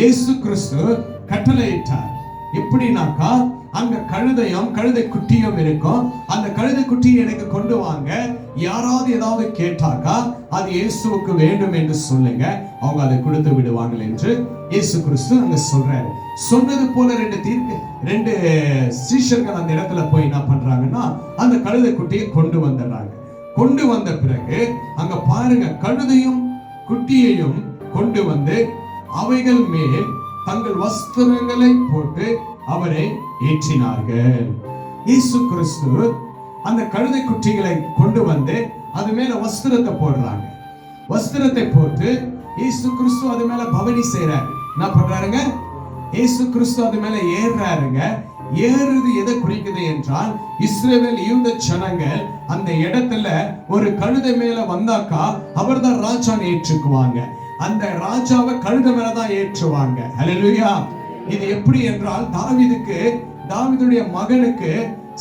இயேசு கிறிஸ்து கட்டளையிட்டார். எப்படின்னாக்கா அங்க கழுதையும் கழுதை குட்டியும் இருக்கும். அந்த கழுதை குட்டியை எனக்கு கொண்டு வாங்க. யாராவது ஏதாவது கேட்டாக்கா அது இயேசுவுக்கு வேண்டும் என்று சொல்லுங்க. அவங்க அதை கொடுத்து விடுவாங்க என்று இயேசு கிறிஸ்து அங்க சொல்றாரு. சொன்னது போல ரெண்டு தீர்க்க ரெண்டு சீஷர்கள் அந்த இடத்துல போய் என்ன பண்றாங்கன்னா அந்த கழுதை குட்டியை கொண்டு வந்துடுறாங்க. கொண்டு வந்த பிறகு அங்க பாருங்க கழுதையும் குட்டியையும் கொண்டு வந்து அவைகள் மேல் தங்கள் வஸ்திரங்களை போட்டு அவரை ஏற்றினார்கள். இயேசு கிறிஸ்து அந்த கழுதை குட்டிகளை கொண்டு வந்து அது மேல வஸ்திரத்தை போடுறாங்க. வஸ்திரத்தை போட்டு இயேசு கிறிஸ்து அது மேல பவனி செய்றாரு. என்ன பண்றாருங்க? இயேசு கிறிஸ்து அது மேல ஏறுறாருங்க. ஏறுறது எதை குறிக்குது என்றால் இஸ்ரேவேல் யூத ஜனங்கள் அந்த இடத்துல ஒரு கழுதை மேல வந்தாக்கா அவர்தான் ராஜான்னு ஏற்றுக்குவாங்க. அந்த ராஜாவை கழுத மேலதான் ஏற்றுவாங்க. ஹalleluya இது எப்படி என்றால் தாவிதுக்கு தாவிதுடைய மகனுக்கு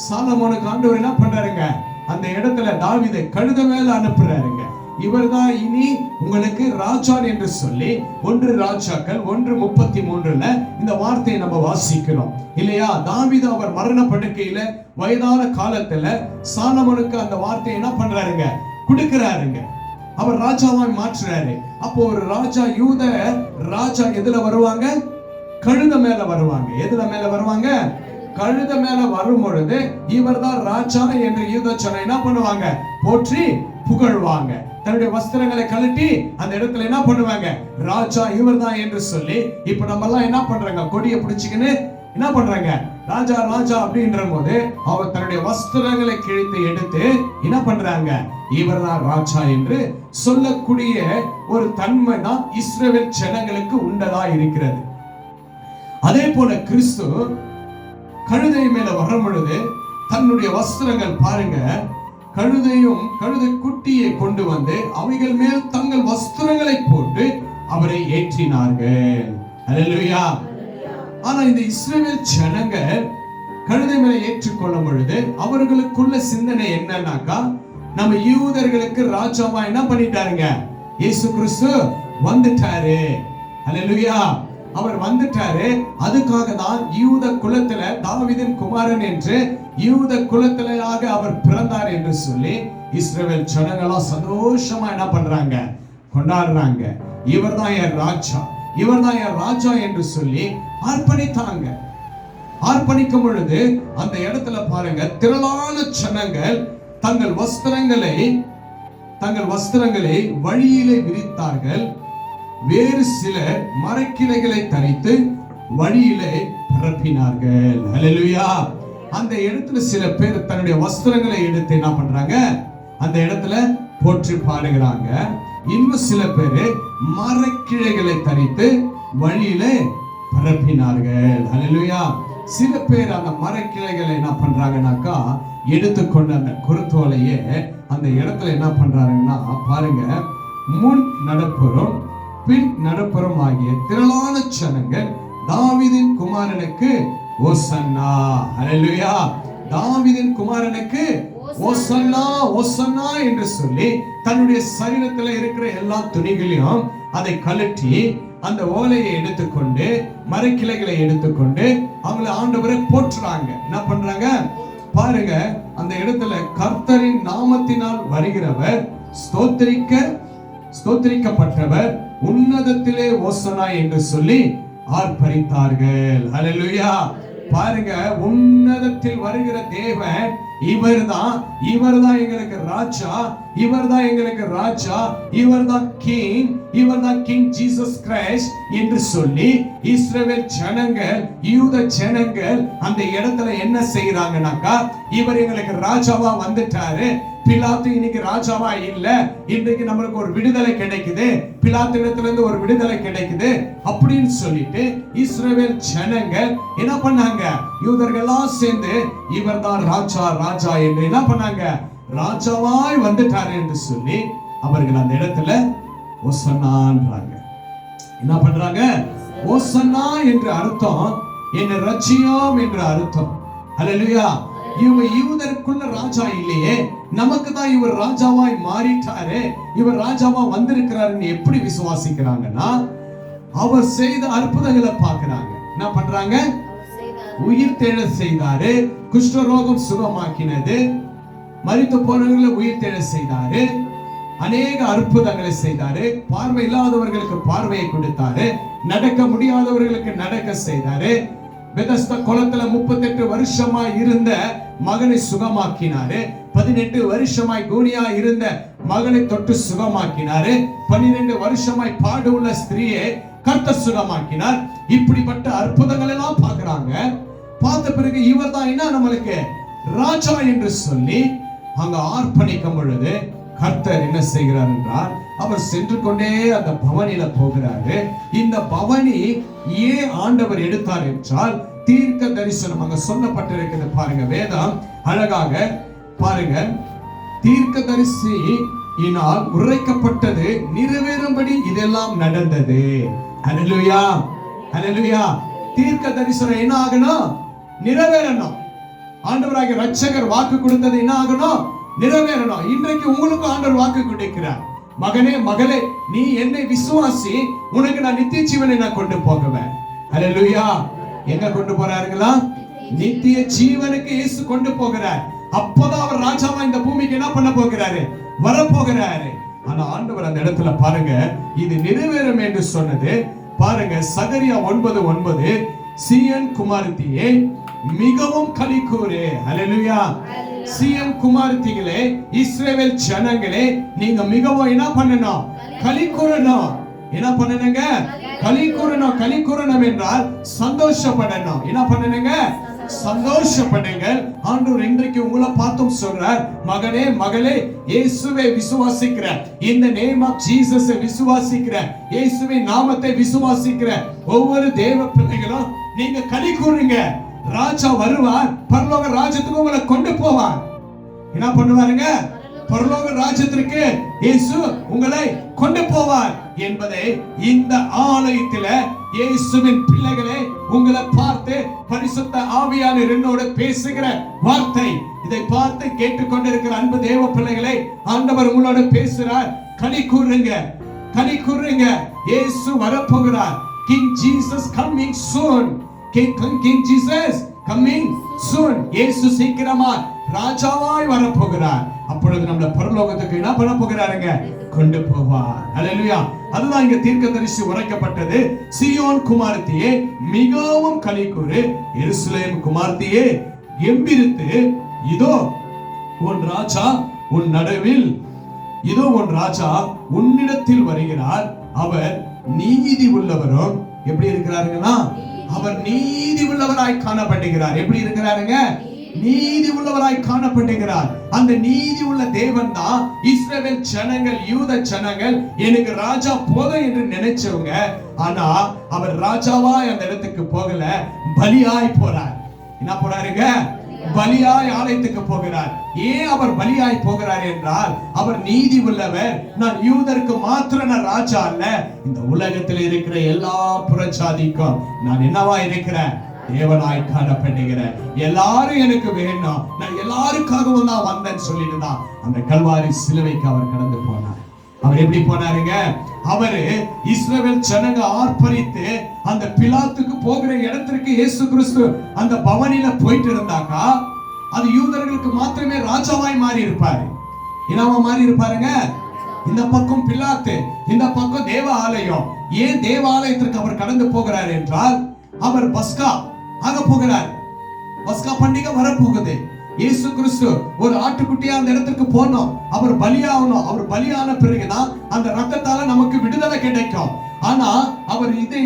சாலமோனுக்கு ஆண்டவர் என்ன பண்றாருங்க அந்த இடத்துல தாவிதை கழுத மேல அனுப்புறாருங்க. இவர்தான் இனி உங்களுக்கு ராஜான் என்று சொல்லி ஒன்று ராஜாக்கள் ஒன்று முப்பத்தி மூன்றுல இந்த வார்த்தையை நம்ம வாசிக்கிறோம் இல்லையா? தாவித அவர் மரண படுக்கையில வயதான காலத்துல சாலமனுக்கு அந்த வார்த்தையை என்ன பண்றாருங்க? கொடுக்கிறாருங்க. அவர் ராஜாவாய் மாற்றுறாரு. அப்போ ஒரு ராஜா யூத ராஜா எதுல வருவாங்க? கழுத மேல வருவாங்க. எதுல மேல வருவாங்க? கழுத மேல வரும் பொழுது இவர்தான் ராஜா என்று யூத சொன்ன என்ன பண்ணுவாங்க? போற்றி புகழ்வாங்க. தன்னுடைய வஸ்திரங்களை கழட்டி அந்த இடத்துல என்ன பண்ணுவாங்க? ராஜா இவர்தான் என்று சொல்லி இப்ப நம்ம எல்லாம் என்ன பண்றாங்க? கொடியை பிடிச்சிக்கின்னு என்ன பண்றாங்க? ராஜா ராஜா அப்படின்ற போது அவர் தன்னுடைய வஸ்திரங்களை கிழித்து எடுத்து என்ன பண்றாங்க? இவர்தான் ராஜா என்று சொல்லக்கூடிய ஒரு தன்மை தான் இஸ்ரேல் ஜனங்களுக்கு உண்டதா இருக்கிறது. அதே போல கிறிஸ்து கழுதை மேல வரும் பொழுது தன்னுடைய வஸ்திரங்கள் பாருங்க கழுதையும் கழுதை குட்டியை கொண்டு வந்து அவைகள் மேல் தங்கள் வஸ்திரங்களை போட்டு அவரை ஏற்றினார்கள். அல்லேலூயா ஆனா இந்த இஸ்ரேல் ஜனங்கள் கழுதை மேல ஏற்றுக்கொள்ளும் பொழுது அவர்களுக்குள்ள சிந்தனை என்னன்னாக்கா நம்ம யூதர்களுக்கு ராஜாவா என்ன பண்ணிட்டாருங்க? இயேசு கிறிஸ்து வந்துட்டாரு. அல்லேலூயா அவர் வந்துட்டாரு. அதுக்காக தான் யூத குலத்துல தாவிதின் குமாரன் என்று யூத குலத்திலாக அவர் பிறந்தார் என்று சொல்லி இஸ்ரேல் ஜனங்களாம் சந்தோஷமா என்ன பண்றாங்க? கொண்டாடுறாங்க. இவர்தான் என் ராஜா. இவர்தான் என் ராஜா என்று சொல்லி அர்ப்பணித்தாங்க. அர்ப்பணிக்கும் பொழுது அந்த இடத்துல பாருங்க திரளான ஜனங்கள் தங்கள் வஸ்திரங்களை தங்கள் வஸ்திரங்களை வழியிலே விரித்தார்கள். வேறு சில மரக்கிளைகளை தரித்து வழியிலே பரப்பினார்கள். ஹalleluya அந்த இடத்துல சில பேர் தன்னுடைய வஸ்திரங்களை எடுத்து என்ன பண்றாங்க? அந்த இடத்துல போற்றி பாடுகிறாங்க. இன்னும் சில பேர் மரக்கிளைகளை தரித்து வழியிலே பரப்பினார்கள். ஹalleluya சில பேர் அந்த மரக்கிளைகளை என்ன பண்றாங்கனாக்கா எடுத்துக்கொண்டு அந்த குருத்தோலையே அந்த இடத்துல என்ன பண்றாங்கன்னா பாருங்க முன் நடப்புறம் பின் நடப்புறம் ஆகிய திரளான ஜனங்கள் தாவீதின் குமாரனுக்கு ஓசன்னா. ஹalleluya. தாவீதின் குமாரனுக்கு ஓசன்னா. ஓசன்னா என்று சொல்லி தன்னுடைய சரீரத்துல இருக்கிற எல்லா துணிகளையும் அதை கழட்டி அந்த ஓலையை எடுத்துக்கொண்டு மரக்கிளைகளை எடுத்துக்கொண்டு அவங்கள ஆண்டவரை போற்றுறாங்க. என்ன பண்றாங்க? பாருங்க அந்த இடத்துல கர்த்தரின் நாமத்தினால் வருகிறவர் ஸ்தோத்திரிக்க ஸ்தோத்திரிக்கப்பட்டவர் உன்னதத்திலே ஓசனா என்று சொல்லி ஆர்ப்பரித்தார்கள். ஹalleluya பாருங்க உன்னதத்தில் வருகிற தேவன் இவர்தான் இவர்தான் எங்களுக்கு ராஜா இவர்தான் எங்களுக்கு ராஜா இவர்தான் கிங் இவர்தான் கிங் ஜீசஸ் கிரைஸ்ட் என்று சொல்லி இஸ்ரேல் ஜனங்கள் யூத ஜனங்கள் அந்த இடத்துல என்ன செய்யறாங்கனாக்கா இவர் எங்களுக்கு ராஜாவா வந்துட்டாரு. பிலாத்து இன்னைக்கு ராஜாவா இல்ல. இன்றைக்கு நம்மளுக்கு ஒரு விடுதலை கிடைக்குது. பிலாத்து இடத்துல இருந்து ஒரு விடுதலை கிடைக்குது அப்படின்னு சொல்லிட்டு இஸ்ரேல் ஜனங்கள் என்ன பண்ணாங்க? யூதர்கள்லாம் சேர்ந்து இவர்தான் ராஜா ராஜா என்று என்ன பண்ணாங்க? ராஜாவாய் வந்துட்டாரு என்று சொல்லி அவர்கள் அந்த இடத்துல ஒசன்னான்றாங்க என்ன பண்றாங்க? ஓசன்னா என்று அர்த்தம் என்ன ரட்சியம் என்று அர்த்தம். அல்லேலூயா. இவங்க யூதருக்குள்ள ராஜா இல்லையே. நமக்கு தான் இவர் ராஜாவாய் மாறிட்டாரு. இவர் ராஜாவா வந்திருக்கிறாருன்னு எப்படி விசுவாசிக்கிறாங்கன்னா அவர் செய்த அற்புதங்களை பார்க்கிறாங்க. என்ன பண்றாங்க? உயிர் தேட செய்தாரு. குஷ்டரோகம் சுகமாக்கினது. மறித்து போனவர்களை உயிர் தேட செய்தாரு. அநேக அற்புதங்களை செய்தாரு. பார்வை இல்லாதவர்களுக்கு பார்வையை கொடுத்தாரு. நடக்க முடியாதவர்களுக்கு நடக்க செய்தாரு. பெதஸ்த குளத்துல முப்பத்தெட்டு வருஷமா இருந்த மகனை சுகமாக்கினாரு. பதினெட்டு வருஷமாய் கூனியா இருந்த மகனை தொட்டு சுகமாக்கினாரு. பன்னிரெண்டு வருஷமாய் பாடு உள்ள ஸ்திரீயை கர்த்த சுகமாக்கினார். இப்படிப்பட்ட அற்புதங்கள் எல்லாம் பாக்குறாங்க பார்த்த பிறகு இவர் தான் என்ன நம்மளுக்கு? ராஜா என்று சொல்லி அங்க ஆர்ப்பணிக்கும் பொழுது கர்த்தர் என்ன செய்கிறார் என்றால் அவர் சென்று கொண்டே அந்த பவனில போகிறாரு. இந்த பவனி ஏன் ஆண்டவர் எடுத்தார் என்றால் தீர்க்க தரிசனம் அங்க சொல்லப்பட்டிருக்கிறது பாருங்க வேதம் அழகாக பாருங்க. தீர்க்க தரிசி இனால் உரைக்கப்பட்டது நிறைவேறும்படி இதெல்லாம் நடந்தது. அனலுயா அனலுயா தீர்க்க தரிசனம் என்ன ஆகணும்? நிறைவேறணும். ஆண்டவராகிய ரட்சகர் வாக்கு கொடுத்தது என்ன ஆகணும்? நிறைவேறணும். இன்றைக்கு உங்களுக்கு ஆண்டவர் வாக்கு கொடுக்கிறார். மகனே மகளே நீ என்னை விசுவாசி உனக்கு நான் நித்திய ஜீவனை நான் கொண்டு போகுவேன். லுய்யா எங்க கொண்டு போறாருங்களா? நித்திய ஜீவனுக்கு இயேசு கொண்டு போகிறார். அப்போதான் அவர் ராஜாவா இந்த பூமிக்கு என்ன பண்ண போகிறாரு? வரப்போகிறாரு. ஆனா ஆண்டவர் அந்த இடத்துல பாருங்க இது நிறைவேறும் என்று சொன்னது. பாருங்க சகரியா ஒன்பது ஒன்பது. சியன் குமாரத்தியே மிகவும் கலிக்கூரே ஹalleluya. சிஎம் குமாரத்திகளே இஸ்ரேவேல் ஜனங்களே நீங்க மிகவும் என்ன பண்ணணும்? களி கூறணும். என்ன பண்ணணுங்க? களி கூறணும். களி கூறணும் என்றால் சந்தோஷப்படணும். என்ன பண்ணணுங்க? சந்தோஷப்படுங்க ஆண்டவர் இன்றைக்கு உங்களை பார்த்தும் சொல்றார் மகனே மகளே இயேசுவை விசுவாசிக்கிற இந்த நேம் ஆஃப் ஜீசஸ் விசுவாசிக்கிற இயேசுவின் நாமத்தை விசுவாசிக்கிற ஒவ்வொரு தேவ பிள்ளைகளும் நீங்க களி கூறுங்க. ராஜா வருவார் பரலோக ராஜ்யத்துக்கு உங்களை கொண்டு போவார். என்ன பண்ணுவாருங்க? பரலோக ராஜ்யத்திற்கு இயேசு உங்களை கொண்டு போவார் என்பதை இந்த ஆலயத்தில இயேசுவின் பிள்ளைகளே உங்களை பார்த்து பரிசுத்த ஆவியானவர் என்னோட பேசுகிற வார்த்தை. இதை பார்த்து கேட்டுக்கொண்டிருக்கிற அன்பு தேவ பிள்ளைகளை ஆண்டவர் உங்களோட பேசுறார். கனி கூறுங்க கனி கூறுங்க. இயேசு வரப்போகிறார். King Jesus coming soon king king Jesus coming soon இயேசு சீக்கிரமா ராஜாவாய் வரப்போகிறார். அப்பொழுது நம்மள பரலோகத்துக்கு என்ன பண்ண போகிறாருங்க? கொண்டு போவார். அல்லேலூயா அதுதான் இங்க தீர்க்க தரிசி உரைக்கப்பட்டது. சியோன் குமார்த்தியே மிகவும் கலி கூறு எருசலேம் குமார்த்தியே எம்பிரித்து இதோ உன் ராஜா உன் நடுவில் இதோ உன் ராஜா உன்னிடத்தில் வருகிறார். அவர் நீதி உள்ளவரும். எப்படி இருக்கிறாருங்கன்னா? அவர் நீதி உள்ளவராய் காணப்படுகிறார். எப்படி இருக்கிறாருங்க? நீதி உள்ளவராய் காணப்படுகிறார். அந்த நீதி உள்ள தேவன் தான் இஸ்ரேல் ஜனங்கள் யூத ஜனங்கள் எனக்கு ராஜா போதும் என்று நினைச்சவங்க. ஆனா அவர் ராஜாவாய் அந்த இடத்துக்கு போகல பலியாய் போறார். என்ன போறாருங்க? பலியாய் ஆலயத்துக்கு போகிறார். ஏன் அவர் பலியாய் போகிறார் என்றால் அவர் நீதி உள்ளவர். நான் யூதருக்கு மாத்திர நான் ராஜா அல்ல. இந்த உலகத்தில் இருக்கிற எல்லா புறச்சாதிக்கும் நான் என்னவா இருக்கிறேன்? தேவனாய் காணப்படுகிறேன் எல்லாரும் எனக்கு வேணும் நான் எல்லாருக்காகவும் தான் வந்தேன்னு சொல்லிட்டு தான் அந்த கல்வாரி சிலுவைக்கு அவர் கடந்து போனார். அவர் எப்படி போனாருங்க? அவரு இஸ்ரவேல் ஜனங்க ஆர்ப்பரித்து அந்த பிலாத்துக்கு போகிற இடத்திற்கு இயேசு கிறிஸ்து அந்த பவனில போயிட்டு இருந்தாக்கா அது யூதர்களுக்கு மாத்திரமே ராஜாவாய் மாறி இருப்பாரு என்னவா மாறி இருப்பாருங்க இந்த பக்கம் பிலாத்து இந்த பக்கம் தேவ ஆலயம் ஏன் தேவ ஆலயத்திற்கு அவர் கடந்து போகிறார் என்றால் அவர் பஸ்கா ஆக போகிறார். பஸ்கா பண்டிகை வரப்போகுது. இயேசு கிறிஸ்து ஒரு ஆட்டுக்குட்டியா அந்த இடத்துக்கு போனோம். அவர் பலியாகணும் அவர் பலியான பிறகுதான் அந்த ரத்தத்தால நமக்கு விடுதலை கிடைக்கும். ஆனா அவர் இதை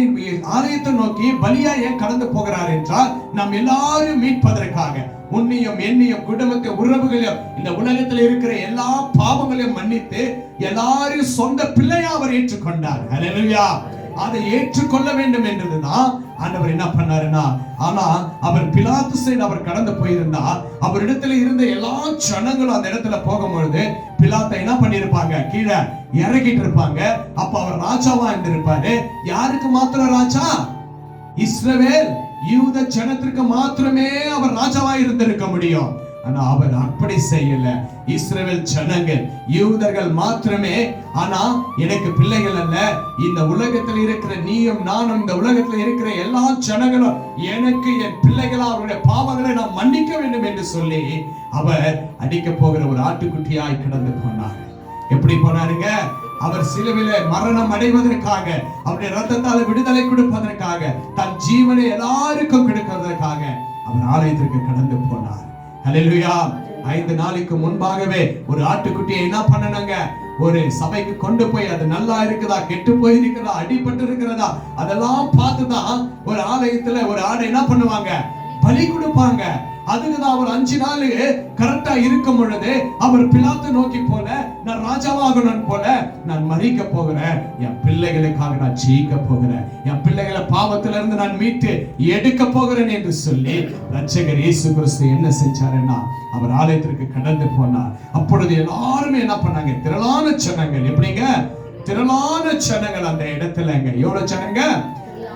ஆலயத்தை நோக்கி பலியா ஏன் கடந்து போகிறார் என்றால் நாம் எல்லாரும் மீட்பதற்காக உன்னையும் என்னையும் குடும்பத்தை உறவுகளையும் இந்த உலகத்தில் இருக்கிற எல்லா பாவங்களையும் மன்னித்து எல்லாரையும் சொந்த பிள்ளையா அவர் ஏற்றுக்கொண்டார். அதை ஏற்றுக்கொள்ள வேண்டும் என்றதுதான் ஆண்டவர் என்ன பண்ணாருன்னா ஆனா அவர் பிலாத்து சைடு அவர் கடந்து போயிருந்தா அவரிடத்துல இருந்த எல்லா ஜனங்களும் அந்த இடத்துல போகும்பொழுது பிலாத்தை என்ன பண்ணிருப்பாங்க கீழே இறக்கிட்டு இருப்பாங்க அப்ப அவர் ராஜாவா இருந்திருப்பாரு. யாருக்கு மாத்திரம் ராஜா? இஸ்ரவேல். யூத ஜனத்திற்கு மாத்திரமே அவர் ராஜாவா இருந்திருக்க முடியும். ஆனா அவர் அப்படி செய்யல. இஸ்ரேல் ஜனங்கள் யூதர்கள் மாத்திரமே. ஆனா எனக்கு பிள்ளைகள் அல்ல. இந்த உலகத்தில் இருக்கிற நீயும் நானும் இந்த உலகத்தில் இருக்கிற எல்லா ஜனங்களும் எனக்கு என் பிள்ளைகளா அவருடைய பாவங்களை நான் மன்னிக்க வேண்டும் என்று சொல்லி அவர் அடிக்க போகிற ஒரு ஆட்டுக்குட்டியாய் கிடந்து போனார். எப்படி போனாருங்க? அவர் சிலுவில மரணம் அடைவதற்காக அவருடைய ரத்தத்தால் விடுதலை கொடுப்பதற்காக தன் ஜீவனை எல்லாருக்கும் கொடுப்பதற்காக அவர் ஆலயத்திற்கு கடந்து போனார். ஹalleluya. ஐந்து நாளைக்கு முன்பாகவே ஒரு ஆட்டுக்குட்டியை என்ன பண்ணணுங்க? ஒரு சபைக்கு கொண்டு போய் அது நல்லா இருக்குதா கெட்டு போயிருக்கிறதா அடிபட்டு இருக்கிறதா அதெல்லாம் பார்த்துதான் ஒரு ஆலயத்துல ஒரு ஆடை என்ன பண்ணுவாங்க? பலி கொடுப்பாங்க. அதுக்கு தான் அவர் அஞ்சு நாள் கரெக்டா இருக்கும் பொழுது அவர் பிலாத்து நோக்கி போல நான் ராஜாவாகணும் போல நான் மறிக்க போகிறேன். என் பிள்ளைகளுக்காக நான் ஜெயிக்க போகிறேன். என் பிள்ளைகளை பாவத்துல இருந்து நான் மீட்டு எடுக்க போகிறேன் என்று சொல்லி ரட்சகர் இயேசு கிறிஸ்து என்ன செஞ்சாருன்னா அவர் ஆலயத்திற்கு கடந்து போனார். அப்பொழுது எல்லாருமே என்ன பண்ணாங்க? திரளான சனங்கள் எப்படிங்க? திரளான சனங்கள் அந்த இடத்துலங்க எவ்வளவு ஜனங்க?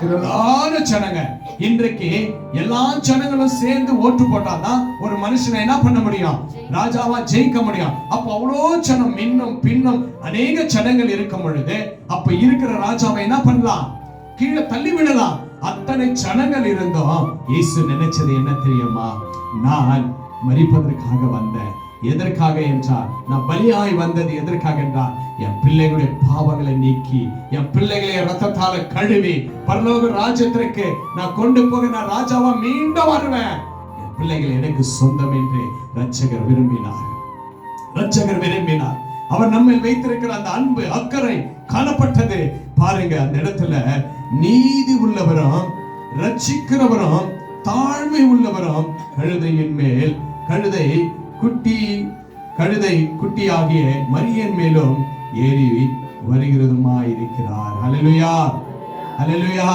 திரளான ஜனங்க. இன்றைக்கு எல்லா ஜனங்களும் சேர்ந்து ஓட்டு போட்டாதான் ஒரு மனுஷனை என்ன பண்ண முடியும்? ராஜாவா ஜெயிக்க முடியும். அப்ப அவ்வளோ ஜனம் இன்னும் பின்னும் அநேக ஜனங்கள் இருக்கும் பொழுது அப்ப இருக்கிற ராஜாவை என்ன பண்ணலாம்? கீழே தள்ளி விடலாம். அத்தனை ஜனங்கள் இருந்தோம் இயேசு நினைச்சது என்ன தெரியுமா? நான் மறிப்பதற்காக வந்தேன். எதற்காக என்றால் நான் பலியாய் வந்தது எதற்காக என்றால் என் பிள்ளைகளுடைய பாவங்களை நீக்கி என் பிள்ளைகளை ரத்தத்தால கழுவி பரலோக ராஜ்யத்திற்கு நான் கொண்டு போக நான் ராஜாவா மீண்டும் வருவேன். என் பிள்ளைகள் எனக்கு சொந்தம் என்று ரட்சகர் விரும்பினார். ரட்சகர் விரும்பினார். அவர் நம்மை வைத்திருக்கிற அந்த அன்பு அக்கறை காணப்பட்டது. பாருங்க அந்த இடத்துல நீதி உள்ளவரும் ரட்சிக்கிறவரும் தாழ்மை உள்ளவரும் கழுதையின் மேல் கழுதை குட்டி கழுதை குட்டியாகிய மரியன் மேலும் ஏறி வருகிறதுமா இருக்கிறார் அலலுயா அலலுயா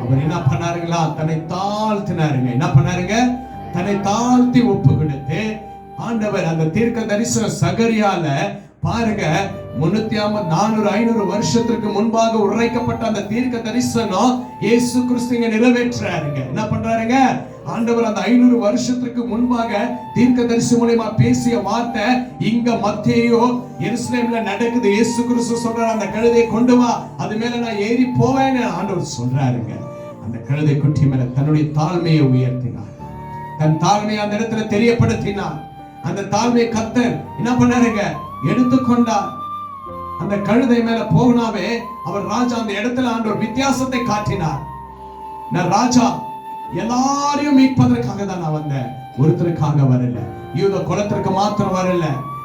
அவர் என்ன பண்ணாருங்களா? தன்னை தாழ்த்தினாருங்க. என்ன பண்ணாருங்க? தன்னை தாழ்த்தி ஒப்பு கொடுத்து ஆண்டவர் அந்த தீர்க்க தரிசன சகரியால பாருங்க முன்னூத்தி ஐம்பது நானூறு ஐநூறு வருஷத்திற்கு முன்பாக உரைக்கப்பட்ட அந்த தீர்க்க தரிசனம் இயேசு கிறிஸ்துங்க நிறைவேற்றாருங்க என்ன பண்றாருங்க? ஆண்டவர் அந்த ஐநூறு வருஷத்துக்கு முன்பாக தீர்க்க தரிசி மூலியமா பேசிய வார்த்தை இங்க மத்தியோ எருசலேம்ல நடக்குது. இயேசு கிறிஸ்து சொல்றாரு அந்த கழுதையை கொண்டு வா அது மேல நான் ஏறி போவேன்னு ஆண்டவர் சொல்றாருங்க. அந்த கழுதை குட்டி மேல தன்னுடைய தாழ்மையை உயர்த்தினார். தன் தாழ்மையை அந்த இடத்துல தெரியப்படுத்தினார். அந்த தாழ்மையை கத்தர் என்ன பண்ணாருங்க? எடுத்துக்கொண்டார். அந்த கழுதை மேல போகனாவே அவர் ராஜா அந்த இடத்துல ஆண்டவர் வித்தியாசத்தை காட்டினார். நான் ராஜா எல்லாரையும் மீட்பதற்காக தான் நான் வந்தேன். ஒருத்தருக்காக வரல. யூத குலத்திற்கு மாத்திரம் வரல.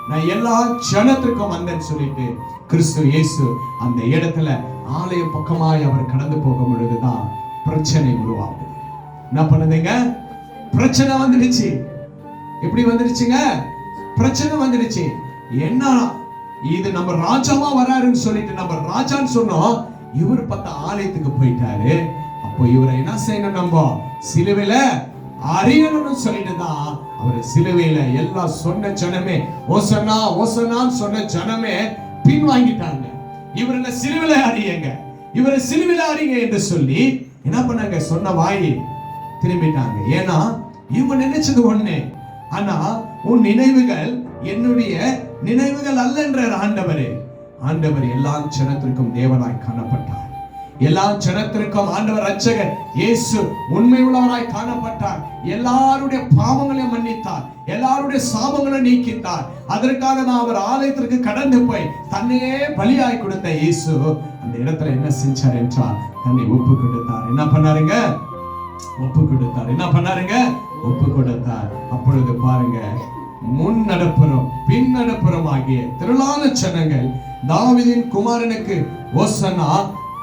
நான் எல்லா ஜனத்திற்கும் வந்தேன்னு சொல்லிட்டு கிறிஸ்து இயேசு அந்த இடத்துல ஆலய பக்கமாய் அவர் கடந்து போகும் பொழுதுதான் பிரச்சனை உருவாகுது. என்ன பண்ணுதுங்க? பிரச்சனை வந்துடுச்சு. எப்படி வந்துடுச்சுங்க? பிரச்சனை வந்துடுச்சு. என்ன? இது நம்ம ராஜாவா வராருன்னு சொல்லிட்டு நம்ம ராஜான்னு சொன்னோம். இவர் பார்த்தா ஆலயத்துக்கு போயிட்டாரு. அப்போ இவரை என்ன செய்யணும் நம்ம? சிலுவையில அறியணும்னு சொல்லிட்டு தான் அவர் சிலுவையில எல்லாம் சொன்ன ஜனமே ஓசனா ஓசனான்னு சொன்ன ஜனமே பின் வாங்கிட்டாங்க இவரை சிலுவையில அறியங்க இவரை சிலுவையில அறிங்க என்று சொல்லி என்ன பண்ணாங்க? சொன்ன வாய் திரும்பிட்டாங்க. ஏன்னா இவங்க நினைச்சது ஒண்ணு. ஆனா உன் நினைவுகள் என்னுடைய நினைவுகள் அல்ல என்றார் ஆண்டவரே. ஆண்டவர் எல்லா ஜனத்திற்கும் தேவனாய் காணப்பட்டார். எல்லா ஜனத்திற்கும் ஆண்டவர் ரட்சகர் இயேசு உண்மையுள்ளவராய் காணப்பட்டார். எல்லாருடைய பாவங்களையும் மன்னித்தார். எல்லாருடைய சாபங்களை நீக்கித்தார். அதற்காக நான் அவர் ஆலயத்திற்கு கடந்து போய் தன்னையே பலியாய் கொடுத்த இயேசு அந்த இடத்துல என்ன செஞ்சார் என்றால் தன்னை ஒப்பு கொடுத்தார். என்ன பண்ணாருங்க? ஒப்பு கொடுத்தார். என்ன பண்ணாருங்க? ஒப்பு கொடுத்தார். அப்பொழுது பாருங்க முன் நடப்புறம் பின் நடப்புறம் ஆகிய திரளான ஜனங்கள் தாவிதின் குமாரனுக்கு ஓசனா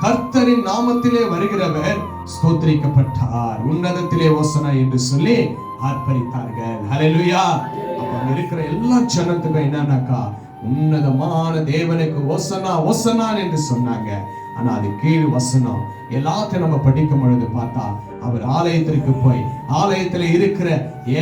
கர்த்தரின் நாமத்திலே வருகிறவர் ஸ்தோத்திரிக்கப்பட்டார். உன்னதத்திலே ஓசனா என்று சொல்லி ஆர்ப்பரித்தார்கள் ஹலெலுயா அப்ப இருக்கிற எல்லா ஜனத்துக்கும் என்னன்னாக்கா உன்னதமான தேவனுக்கு ஓசனா ஓசனான் என்று சொன்னாங்க. ஆனா அது கீழ் வசனம். எல்லாத்தையும் நம்ம படிக்கும் பொழுது பார்த்தா அவர் ஆலயத்திற்கு போய் ஆலயத்துல இருக்கிற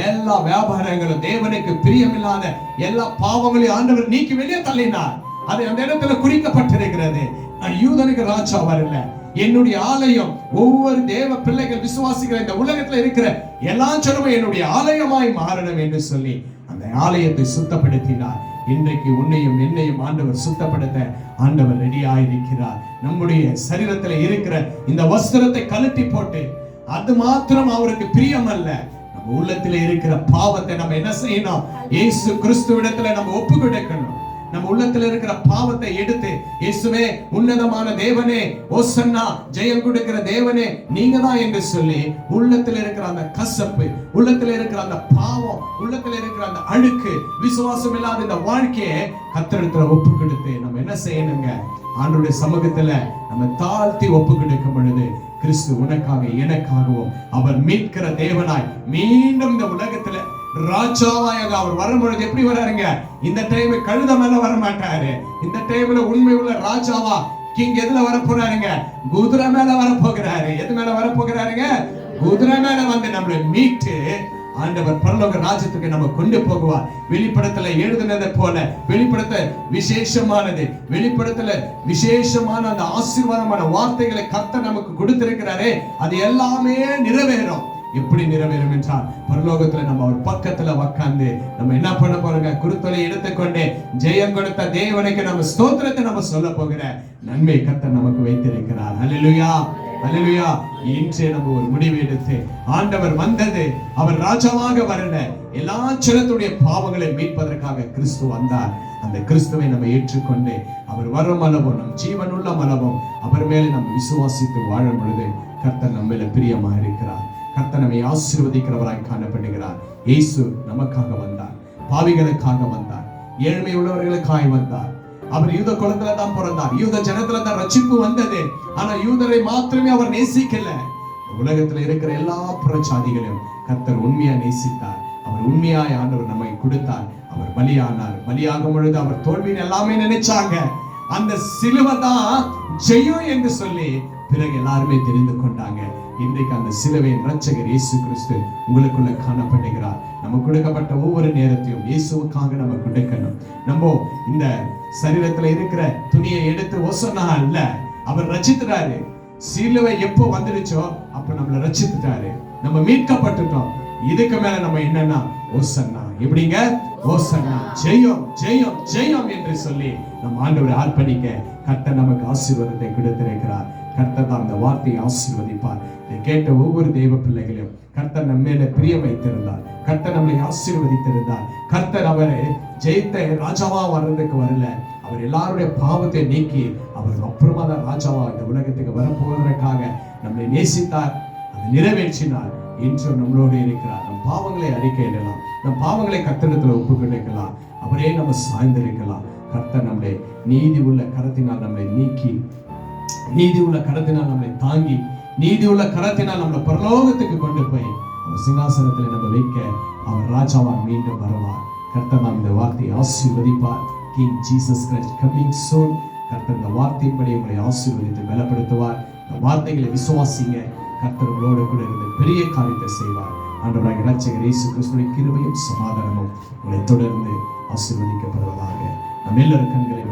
எல்லா வியாபாரங்களும் தேவனுக்கு பிரியமில்லாத எல்லா பாவங்களையும் ஆண்டவர் நீக்கி வெளியே தள்ளினார். அது அந்த இடத்துல குறிக்கப்பட்டிருக்கிறது. நான் யூதனுக்கு ராஜா வரல என்னுடைய ஆலயம் ஒவ்வொரு தேவ பிள்ளைகள் விசுவாசிக்கிற இந்த உலகத்துல இருக்கிற எல்லா ஜனமும் என்னுடைய ஆலயமாய் மாறணும் என்று சொல்லி அந்த ஆலயத்தை சுத்தப்படுத்தினார். இன்றைக்கு உன்னையும் என்னையும் ஆண்டவர் சுத்தப்படுத்த ஆண்டவர் ரெடியாக இருக்கிறார் நம்முடைய சரீரத்தில் இருக்கிற இந்த வஸ்திரத்தை கழட்டி போட்டு அது மாத்திரம் அவருக்கு பிரியம் அல்ல நம்ம உள்ளத்துல இருக்கிற பாவத்தை நம்ம என்ன செய்யணும்? இயேசு கிறிஸ்துவிடத்துல நம்ம ஒப்பு கொடுக்கணும் நம்ம உள்ளத்துல இருக்கிற பாவத்தை எடுத்து இயேசுவே உன்னதமான தேவனே ஓசன்னா ஜெயம் கொடுக்கிற தேவனே நீங்க தான் என்று சொல்லி உள்ளத்துல இருக்கிற அந்த கசப்பு உள்ளத்துல இருக்கிற அந்த பாவம் உள்ளத்துல இருக்கிற அந்த அழுக்கு விசுவாசம் இல்லாத இந்த வாழ்க்கையை கத்திரத்துல ஒப்பு கொடுத்து நம்ம என்ன செய்யணுங்க? ஆண்டுடைய சமூகத்துல நம்ம தாழ்த்தி ஒப்பு கொடுக்கும் பொழுது கிறிஸ்து உனக்காக எனக்காகவும் அவர் மீட்கிற தேவனாய் மீண்டும் இந்த உலகத்துல ராஜாவாயாக அவர் வரும்பொழுது எப்படி வராருங்க? இந்த டைம் கழுத மேல வர மாட்டாரு இந்த டைம்ல உண்மை உள்ள ராஜாவா கிங் எதுல வர போறாருங்க குதிரை மேல வர போகிறாரு எது மேல வர போகிறாருங்க குதிரை மேல வந்து நம்மளை மீட்டு ஆண்டவர் பரலோக ராஜ்யத்துக்கு நம்ம கொண்டு போகுவார். வெளிப்படத்துல எழுதுனதை போல வெளிப்படத்த விசேஷமானது வெளிப்படத்துல விசேஷமான அந்த ஆசீர்வாதமான வார்த்தைகளை கர்த்தர் நமக்கு கொடுத்திருக்கிறாரே அது எல்லாமே நிறைவேறும். எப்படி நிறைவேறும் என்றால் பரலோகத்துல நம்ம அவர் பக்கத்துல உக்காந்து நம்ம என்ன பண்ண போறோங்க? குருத்தொலை எடுத்துக்கொண்டு ஜெயம் கொடுத்த தேவனுக்கு நம்ம ஸ்தோத்திரத்தை நம்ம சொல்ல போகிற நன்மை கர்த்தர் நமக்கு வைத்திருக்கிறார். அல்லேலூயா அல்லேலூயா இன்றே நம்ம ஒரு முடிவு எடுத்து ஆண்டவர் வந்தது அவர் ராஜாவாக வரல எல்லா சிலத்துடைய பாவங்களை மீட்பதற்காக கிறிஸ்து வந்தார். அந்த கிறிஸ்துவை நம்ம ஏற்றுக்கொண்டு அவர் வரும் அளவும் நம் ஜீவனுள்ள அளவும் அவர் மேலே நம்ம விசுவாசித்து வாழும் பொழுது கர்த்தர் நம்ம மேல பிரியமா இருக்கிறார். கர்த்தனவை ஆசீர்வதிக்கிறவராய் காணப்படுகிறார். இயேசு நமக்காக வந்தார். பாவிகளுக்காக வந்தார். ஏழ்மை உள்ளவர்களுக்காய் வந்தார். அவர் யூத குலத்துல தான் பிறந்தார். யூத ஜனத்துல தான் ரட்சிப்பு வந்தது. ஆனா யூதரை மாத்திரமே அவர் நேசிக்கல. உலகத்துல இருக்கிற எல்லா புறச்சாதிகளையும் கர்த்தர் உண்மையா நேசித்தார். அவர் உண்மையாய் ஆண்டவர் நம்மை கொடுத்தார். அவர் பலியானார். பலியாகும் பொழுது அவர் தோல்வின்னு எல்லாமே நினைச்சாங்க. அந்த சிலுவை தான் ஜெயம் என்று சொல்லி பிறகு எல்லாருமே தெரிந்து கொண்டாங்க. இன்றைக்கு அந்த சிலுவையின் ரட்சகர் இயேசு கிறிஸ்து உங்களுக்குள்ள காணப்படுகிறார். நம்ம கொடுக்கப்பட்ட ஒவ்வொரு நேரத்தையும் இயேசுவுக்காக நம்ம கொடுக்கணும். நம்ம இந்த சரீரத்துல இருக்கிற துணியை எடுத்து ஒசனா இல்ல அவர் ரச்சித்துறாரு சிலுவை எப்போ வந்துடுச்சோ அப்ப நம்மளை ரச்சித்துட்டாரு நம்ம மீட்கப்பட்டுட்டோம். இதுக்கு மேல நம்ம என்னன்னா ஓசன்னா. எப்படிங்க? ஓசன்னா. ஜெயம் ஜெயம் ஜெயம் என்று சொல்லி நம்ம ஆண்டவரை ஆர்ப்பணிக்க கட்ட நமக்கு ஆசீர்வாதத்தை கொடுத்திருக்கிறார். கர்த்தர் தான் அந்த வார்த்தையை ஆசீர்வதிப்பார். இதை கேட்ட ஒவ்வொரு தெய்வ பிள்ளைகளையும் கர்த்தர் நம்ம மேல பிரியம் வைத்திருந்தார். கர்த்தர் நம்மளை ஆசீர்வதித்திருந்தார். கர்த்தர் அவரை ஜெயித்த ராஜாவா வர்றதுக்கு வரல. அவர் எல்லாருடைய பாவத்தை நீக்கி அவர் அப்புறமா தான் ராஜாவா இந்த உலகத்துக்கு வரப்போவதற்காக நம்மளை நேசித்தார். அதை நிறைவேற்றினார். இன்று நம்மளோடு இருக்கிறார். நம் பாவங்களை அறிக்கையிடலாம் நம் பாவங்களை கத்தனத்தில் ஒப்பு கிடைக்கலாம் அவரே நம்ம சாய்ந்திருக்கலாம். கர்த்தர் நம்மளை நீதி உள்ள கரத்தினால் நம்மளை நீக்கி நீதி உள்ள கரத்தினால் நம்மளை தாங்கி நீதி உள்ள கரத்தினால் நம்மளை பரலோகத்துக்கு கொண்டு போய் அவர் சிங்காசனத்தில் நம்ம வைக்க அவர் ராஜாவார் மீண்டும் வருவார். கர்த்தர் நாம் இந்த வார்த்தையை ஆசீர்வதிப்பார். King Jesus Christ coming soon கர்த்தர் இந்த வார்த்தையின்படி உங்களை ஆசீர்வதித்து பலப்படுத்துவார். இந்த வார்த்தைகளை விசுவாசிங்க. கர்த்தர் உங்களோடு கூட இருந்து பெரிய காரியத்தை செய்வார். ஆண்டவராக இரட்சகர் இயேசு கிறிஸ்துவின் கிருபையும் சமாதானமும் உங்களை தொடர்ந்து ஆசீர்வதிக்கப்படுவதாக. நம்ம எல்லோரும் கண்களை